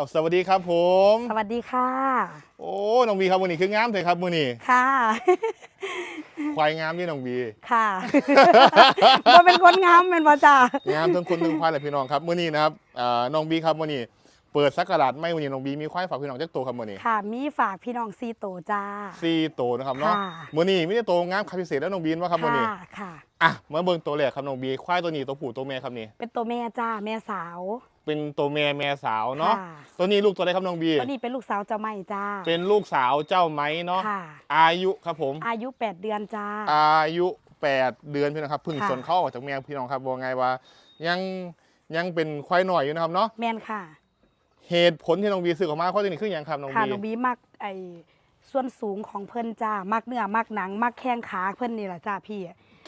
าวสวัสดีครับผม สวัสดีค่ะ โอ้น้องบีครับวันนี้คืองามเลยครับมื้อนี้ค่ะ ควายงามนี่น้องบีค่ะว่าเป็นคนงามเป็นบ่จ้างามทั้งคนทั้งควายเลยพี่น้องครับมื้อนี้นะครับอ่าน้องบีครับมื้อนี้ เปิดสักการะไม่มื้อนี้น้องบีมีควายฝากพี่น้องจักตัวครับมื้อนี้ค่ะ มีฝากพี่น้องซีโตจ้า สี่ตัวนะครับเนาะค่ะ มื้อนี้มีแต่ตัวงามคับพิเศษแล้วน้องบีนว่าครับมื้อนี้ค่ะค่ะ อะมาเบิ่งตัวแรกครับน้องบีควายตัวนี้ตัวผู้ตัวแม่ครับนี่เป็นตัวแม่จ้าแม่สาวเป็นตัวแม่แม่สาวเนาะค่ะตัวนี้ลูกตัวใดครับน้องบีตัวนี้เป็นลูกสาวเจ้าไม่จ้าเป็นลูกสาวเจ้าไม้เนาะค่ะ อายุครับผม อายุ 8 เดือนจ้า อายุ 8 เดือนพี่น้องครับเพึ่งค่ะ สนเข้าออกจากแม่พี่น้องครับบอกไงว่า ยังยังเป็นควายหน่อยอยู่นะครับเนาะแมนค่ะ เหตุผลที่น้องบีซื้อออกมาข้อที่หนึ่งคืออย่างครับน้องค่ะบีน้องบีมักไอส่วนสูงของเพิ่นจ้ามักเนื้อมักหนังมักแข้งขาเพิ่นนี่แหละจ้าพี่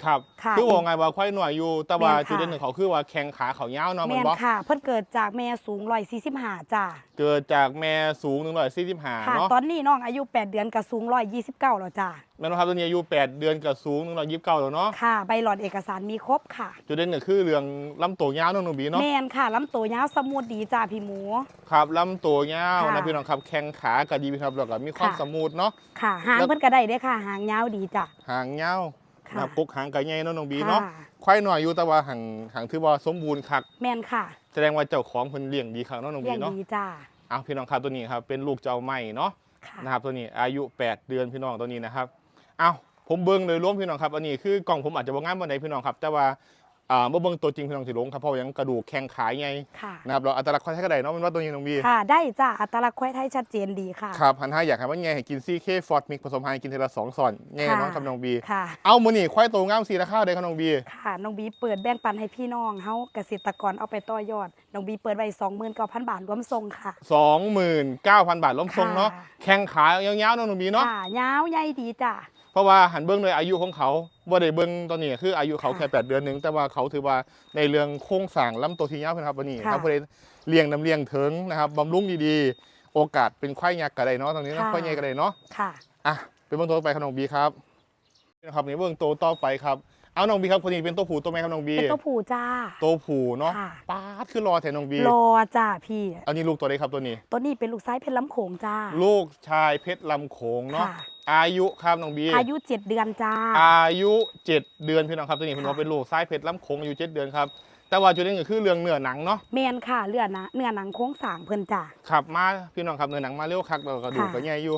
ครับค่ะคือบอกไงว่าควายหน่อยอยู่ แต่ว่าแม่นค่ะ จุดเด่นของเขาคือว่าแข้งขาเขายาวเนาะแมมันนบอกค่ะ เพิ่นเกิดจากแม่สูง145จ้าเกิดจากแม่สูงหนึ่งร้อยสี่สิบห้าค่ะ เนาะตอนนี้น้องอายุ 8 เดือนกับสูง129แล้วจ้าแม่นบ่ครับตัวนี้อายุแปดเดือนกับสูงหนึ่งร้อยยี่สิบเก้าแล้วเนาะค่ะ ใบหลอดเอกสารมีครบค่ะ จุดเด่นก็คือเรื่องลำตัวยาวเนาะน้องบีเนาะแมนค่ะลำตัวยาวสมูทดีจ้าพี่หมู ครับลำตัวยาวค่ะนะพี่น้องครับแข้งขาก็ดีครับแล้วก็มีความค่ะ สมูทเนาะ ค่ะหางแล้ว เพิ่นก็ได้เด้อค่ะ หางยาวดีจ้ะหางยาว ค่ะนะปุกหางไก่ใหญ่เนาะน้องบีค่ะเนาะควายหน่อยอยู่แต่ว่าห่างห่างถือว่าสมบูรณ์คักแมนค่ะ แสดงว่าเจ้าของเพิ่นเลี้ยงดีคักเนาะน้องเลี้บียงเนาะดีจ้าเอาพี่น้องครับตัวนี้ครับเป็นลูกเจ้าใหม่เนาะค่ะนะครับตัวนี้อายุ 8 เดือนพี่น้องตัวนี้นะครับเอาผมเบิ่งโดยรวมพี่น้องครับ อันนี้คือกล่องผมอาจจะบ่งามปานใดพี่น้องครับ แต่ว่า อ่าเมื่อเบิ่งตัวจริงพี่น้องสิหลงครับเพราะว่ายังกระดูกแข้งขาใหญ่ค่ะ นะครับเราอัตลักษณ์ควายไทยก็ได้เนาะเป็นว่าตัวนี้น้องบีค่ะ ได้จ้าอัตลักษณ์ควายไทยชัดเจนดีค่ะ ครับพันห้าอยากให้ว่าไงให้กินซีเคฟอร์ดมิกผสมไฮกินเทละสองส่อนแง่น้องครับน้องบี ค่ะเอามื้อนี้ควายโตงามสีราคาได้ครับน้องบี ค่ะน้องบีเปิดแบ่งปันให้พี่น้องเฮาเกษตรกรเอาไปต่อยอดน้องบีเปิดไว้29,000 บาทรวมส่งค่ะ 29,000 บาทล้มทรงเนาะค่ะ แข้งขายาวๆเนาะน้องบีเนาะ ค่ะยาวใหญ่ดีจ้า เพราะว่าหันเบื้องโดยอายุของเขาบ่ได้เบื้องตอนนี้คืออายุเขาค่ะแค่8เดือนหนึงแต่ว่าเขาถือว่าในเรื่องโครงสร้างลำตัวที่ยาวเป็นครับวันนี้ค่ะครับเพื่อเลี้ยงน้ำเลี้ยงเถิงนะครับบำรุงดีๆ โอกาสเป็นควายยักษ์ก็ได้เนาะตรงนี้เนาะค่ะ ควายใหญ่ก็ได้เนาะค่ะ อะเป็นเบื้องตัวต่อไปครับน้องบีครับนี่นะครับนี่เบื้องตัวต่อไปครับ เอาน้องบีครับคนนี้เป็นตัวผู้ตัวแม่ครับน้องบีเป็นตัวผู้จ้า ตัวผู้เนาะค่ะป้าดคือรอแทนน้องบีรอจ้าพี่อันนี้ลูกตัวใดครับตัวนี้ ตัวนี้เป็นลูกซ้ายเพชรล้ำโขงจ้า ลูกชายเพชรลำโขงเนาะค่ะ อายุครับน้องบีอายุ7เดือนจ้า อายุ 7 เดือนพี่น้องครับตัวนี้ค่ะคุณว่าเป็นลูกซ้ายเพชรล้ำโขงอายุ 7 เดือนครับแต่ว่าจุดเด่นก็คือเรื่องเนื้อหนังเนาะแมนค่ะเลือดนะเนื้อหนังโค้งสร้างเพิ่นจ้า ขับมาพี่น้องครับเนื้อหนังมาเร็วคักแล้วก็กระดูกค่ะ ก็ใหญ่อยู่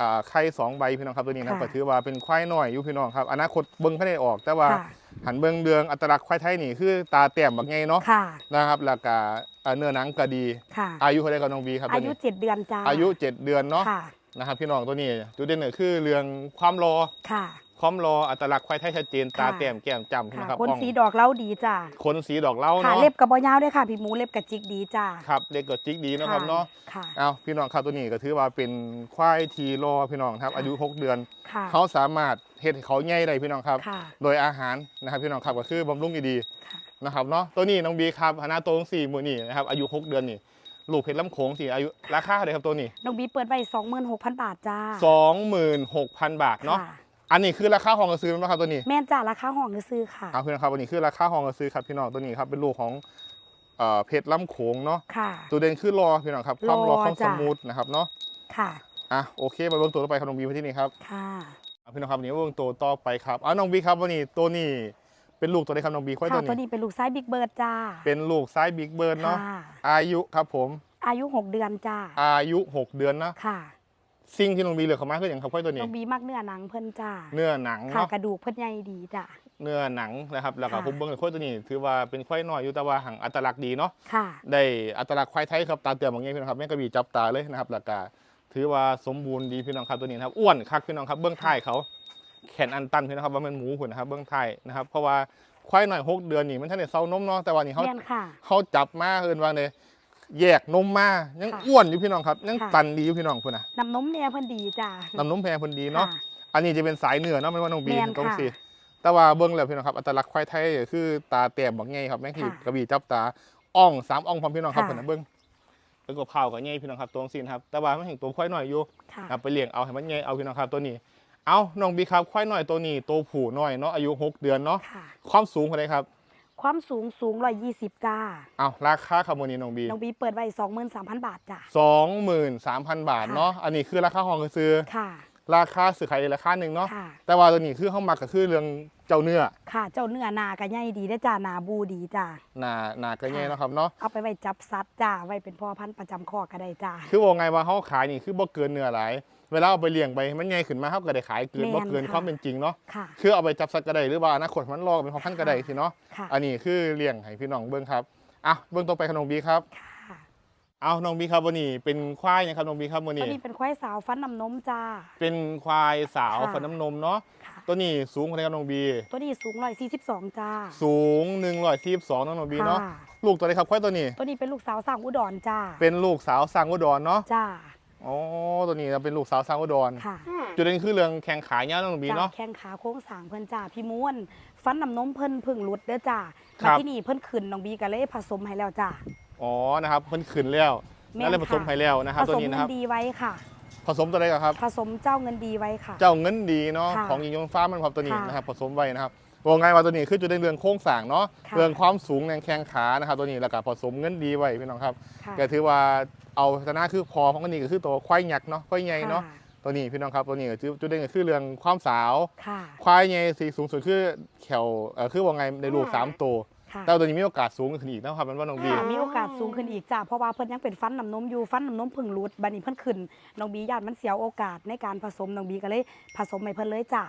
อ่าไข่สองใบพี่น้องครับตัวนี้นะค่ะก็ถือว่าเป็นควายน้อยอยู่พี่น้องครับอนาคตเบิ้งภายในออก แต่ว่าค่ะ หันเบิ้งเดืองอัตลักษณ์ควายไทยนี่คือตาแต้มแบบไงเนาะค่ะนะครับแล้วก็อ่าเนื้อหนังก็ดี ค่ะ อายุเท่าไหรกับน้องบีครับตัอาวยุนี้7เดือนจ้าอายุ 7 เดือนเนาะค่ะนะครับพี่น้องตัวนี้จุดเด่นก็คือเรื่องความรอ ค่ะ ความรออัตลักษณ์ควายไทยชัดเจนตาค่ะ แต้มแก้มจำค่ะนะครับคนอ่องสีดอกเล้าดีจ้าขนสีดอกเหล้าค่ะเนาะเล็บกระบอยาวด้วยค่ะ พี่หมูเล็บกระจิกดีจ้าครับเด็กก็จิกดีเนาะครับเนาะค่ะ เอาพี่น้องครับตัวนี้ก็ถือว่าเป็นควายทีรอพี่น้องครับ ค่ะ อายุ6เดือน ค่ะเขาสามารถเฮ็ดให้เขาใหญ่ได้พี่น้องครับ ค่ะโดยอาหารนะครับพี่น้องครับก็คือบำรุงดีค่ะๆนะครับเนาะตัวนี้น้องบีครับหนาโตงสี่มือนี่นะครับอายุ 6 เดือนนี่ลูกเพชรล้ำโขงสี่อายุราคาเท่าไหร่ครับตัวนี้ น้องบีเปิดไว้26,000 บาทจ้า 26,000 บาทเนาะค่ะ อันนี้คือราคาห้องกระซื้อนะครับตัวนี้แม่นจ้าราคาห้องซื้อๆค่ะเอาพี่น้องครับวันนี้คือราคาห้องกระซื้อครับพี่น้องตัวนี้ครับเป็นลูกของเอ่อเพชรล้ำโขงเนาะค่ะ ตัวเด่นคือรอพี่น้องครับความรอรอความสจ้ะ มูทนะครับเนาะค่ะอะโอเคมาเบิ่งตัวต่อไปครับน้องบีมาที่นี่ครับค่ะเอาพี่น้องครับวันนี้มาเบิ่งตัวต่อไปครับเอาน้องบีครับวันนี้ตัวนี้เป็นลูกตัวได้ครับน้องบีค่อยค่ะตัวตัวนี้นี้เป็นลูกซ้ายบิ๊กเบิร์ดจ้าเป็นลูกซ้ายบิ๊กเบิร์ดเนาะค่ะอายุครับผมอายุ 6 เดือนจ้าอายุ 6 เดือนนะ ค่ะ สิ่งที่น้องบีเหลือเข้ามาคืออย่างครับค่อยตัวนี้ น้องบีมักเนื้อหนังเพิ่นจ้าเนื้อหนังค่ะเนาะกระดูกเพิ่นใหญ่ดีจ้าเนื้อหนังนะครับแล้วก็ค่ะ ผมเบิ่งค่อยตัวนี้ ถือว่าเป็นควายน้อยอยู่แต่ว่าหังอัตลักษณ์ดีเนาะค่ะ ได้อัตลักษณ์ควายไทยครับตาเตือนบางอย่างพี่น้องครับแม่งกระบี่จับตาเลยนะครับแล้วก็ถือว่าสมบูรณ์ดีพี่น้องครับตัวนี้นะครับอ้วนคักพี่น้องครับเบื้องท้ายเขาแขนอันตันพี่น้องครับว่ามันหมูหุ่นนะครับเบื้องท้ายนะครับเพราะว่าควายหน่อยหกเดือนนี่มันท่านได้เซานมเนาะแต่ว่านี่เขาแม่นค่ะ เขาจับมาเอินว่าเนี่ย แยกนมมายังค่ะอ้วนอยู่พี่น้องครับยังค่ะตันดีอยู่พี่น้องพุ่นนะน้ำนมเนี่ยเพิ่นดีจ้าน้ำนมแพงพุ่นดีเนาะค่อันนี้จะเป็นสายเหนือเนาะไม่ว่าน้องบีแม่นตรงค่ะสิแต่ว่าเบิ้งแล้วพี่น้องครับอัตลักษณ์ควายไทยก็คือตาแต้มบักไงครับแม่งที่ค่ะกระบี่จับตาอ่องสามอ่องพร้อมพี่น้องครับค่ะพุ่นนะเบิ้งแล้วก็เผากับไงพี่น้องครับตรงสินะครับแต่ว่ามันเห็นตัวควายหน่อยอยู่ค่ะเอาไปเลี้ยงเอาให้มันไงเอาพี่น้องครับตัวนี้ เอาน้องบีครับควายหน่อยตัวนี้ตัวผู้หน่อยเนาะอายุหกเดือนเนาะค่ะความสูงเท่าไหรครับ ความสูงสูง120จ้าเอาราคาครับมื้อนี้น้องบีน้องบีเปิดไว้23,000บาทจ้า23,000บาทค่ะเนาะอันนี้คือราคาห้องซื้อค่ะ ราคาซื้อขายอีกราคาหนึ่งเนาะค่ะแต่ว่าตัวนี้คือเฮามักก็คือเรื่องเจ้าเนื้อ ค่ะ เจ้าเนื้อนาก็ใหญ่ดีได้อจ้านาบูดีจ้าหน้าหน้าก็แย่ค่ะเนาะครับเนาะเอาไปไว้จับสัตว์จ้าไว้เป็นพ่อพันธุ์ประจำคอกก็ได้จ้าคือว่าไงว่าเฮาขายนี่คือบ่เกินเนื้อหลาย เวลาเอาไปเลี้ยงไปมันใหญ่ขึ้นมาเฮาก็ได้ขายเกินแม่นบ่เกินค่ะ ความเป็นจริงเนาะค่ะ คือเอาไปจับสัตว์ก็ได้หรือว่าอนาคตมันรอเป็นพ่อพันธุ์ก็ได้สิเนาะค่ะ อันนี้คือเลี้ยงให้พี่น้องเบิ่งครับอะเบิ่งต่อไปขนมบีครับค่ะเอาน้องบีครับวันนี้เป็นควายนะครับน้องบีครับวันตัวนี้นี้เป็นควายสาวฟันน้ำนมจ้า เป็นควายสาวค่ะ ฟันน้ำนมเนาะค่ะ ตัวนี้สูงเท่าไหร่ครับน้องบี ตัวนี้สูง142จ้าสูง142น้องน้องบีเนาะค่ะลูกตัวไหนครับควายตัวนี้ ตัวนี้เป็นลูกสาวสร้างอุดรจ้าเป็นลูกสาวสร้างอุดรเนาะ จ้า อ๋อตัวนี้เป็นลูกสาวสร้างอุดรค่ะจุดเด่นคือเรื่องแข่งขายเนี่ยน้องน้องบีจ้าเนาะ แข้งขาโค้งสร้างเพิ่นจ้าพี่ม้วนฟันน้ำนมเพิ่นเพึ่งหลุดเด้อจ้าครัมาบ ที่นี่เพิ่นขึ้นน้องบีก็เลยผสมให้แล้วจ้า อ๋อนะครับเพิ่นขึ้นแล้วแม่นแล้วเลยผสมค่ะให้แล้วนะครับผตัวสมนี้นะเงิครับ นดีไว้ค่ะ ผสมตัวใดกันครับ ผสมเจ้าเงินดีไว้ค่ะ เจ้าเงินดีเนาะค่ะของยิงยงฟ้ามันครับตัวนี้ค่ะ นะครับผสมไว้นะครับ ว่าไงว่าตัวนี้คือจุดเด่นเรื่องโค้งสร้างเนาะค่ะเรื่องความสูงแรงแข้งขานะครับตัวนี้แล้วก็ผสมเงินดีไว้พี่น้องครับค่ะก็ถือว่าเอาชนะคือพอของอันนี้ก็คือตัวควายหยักษ์เนาะควายใหญ่เนาะค่ตัวนี้พี่น้องครับตัวนี้ก็จุดจุดเด่นก็คือเรื่องความสาว ค่ะ ควายใหญ่สีสูงสุดคือแขวเอ่อคือว่าไงในลูกสามตัวค่ะแต่ว่าตัวนี้มีโอกาสสูงขึ้นอีกนะครับมันว่าน้องบี ค่ะมีโอกาสสูงขึ้นอีกจ้าเพราะว่าเพิ่นยังเป็นฟันน้ำนมอยู่ฟันน้ำนมเพึ่งหลุดบัดนี้เพิ่นขึ้นน้องบีญาติมันเสียโอกาสในการผสมน้องบีก็เลยผสมให้เพิ่นเลยจ้า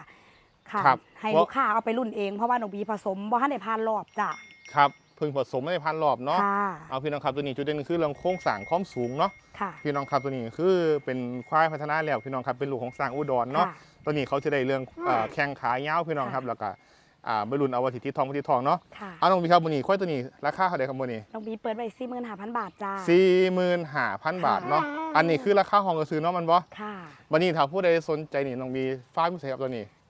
ค่ะครับให้เพราะ ลูกค้าเอาไปรุ่นเองเพราะว่าน้องบีผสมบ่ทันได้ผ่านรอบจ้าครับเพิ่งผสมไม่ได้พันรอบเนาะค่ะเอาพี่น้องครับตัวนี้จุดเด่นคือเรื่องโค้งสร้างความสูงเนาะค่ะพี่น้องครับตัวนี้คือเป็นควายพัฒนาแล้วพี่น้องครับเป็นลูกของสร้างอุดรเนาะ ค่ะตัวนี้เขาจะได้เรื่องเอ่อแข้งขายาวพี่น้องครับแล้วก็อ่าบรรลุนเอาวัติที่ทองวัติทองเนาะค่ะเอาน้องบีครับวันนี้ควายตัวนี้ราคาเท่าไหร่ครับวันนี้น้องบีเปิดไว้45,000บาทจ้าสี่หมื่นห้าพันบาทเนาะอันนี้คือราคาห้องกระซื้อเนาะมันบ่ค่ะ วันนี้ถ้าผู้ใดสนใจนี่น้องบีฟ้าพิเศษครับตัวนี้อยู่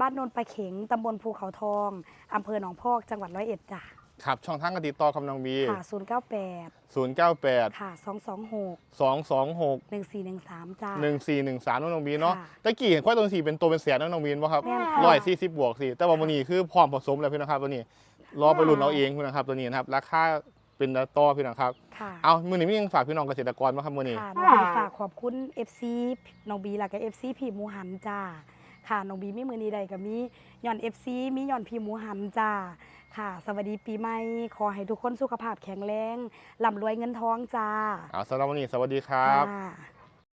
บ้านโนนปลาเข็งตำบลภูเขาทองอำเภอหนองพอกจังหวัดร้อยเอ็ดจ้ะครับช่องทางการติดต่อกับน้องบีค่ะ098 098 ค่ะ 226 226 1413จ้าหนึ่งสี่หนึ่งสามน้องบีเนาะค่ะตะกี้เห็นควายตัวสี่เป็นตัวเป็นแสนนะน้องบีนป่ะครับแม่นค่ะ ร้อยสี่สิบบวกสี่แต่ว่าวันนี้คือพร้อมผสมแล้วพี่นะครับตัวนี้รอไปรุ่นเอาเองพี่นะครับตัวนี้นะครับราคาเป็นต่อพี่นะครับ ค่ะเอามือนี้มียังฝากพี่น้องเกษตรกรบ้างครับมือนี้ ค่ะน้องบีฝากขอบคุณ FC น้องบีแล้วก็ FC พี่หมูหันจ้า ค่ะน้องบีมีมือนี้ใดก็มีย่อน FC มีย่อนพี่หมูหันจ้าค่ะ สวัสดีปีใหม่ขอให้ทุกคนสุขภาพแข็งแรงร่ำรวยเงินทองจ้า เอาสำหรับวันนี้สวัสดีครับ ค่ะ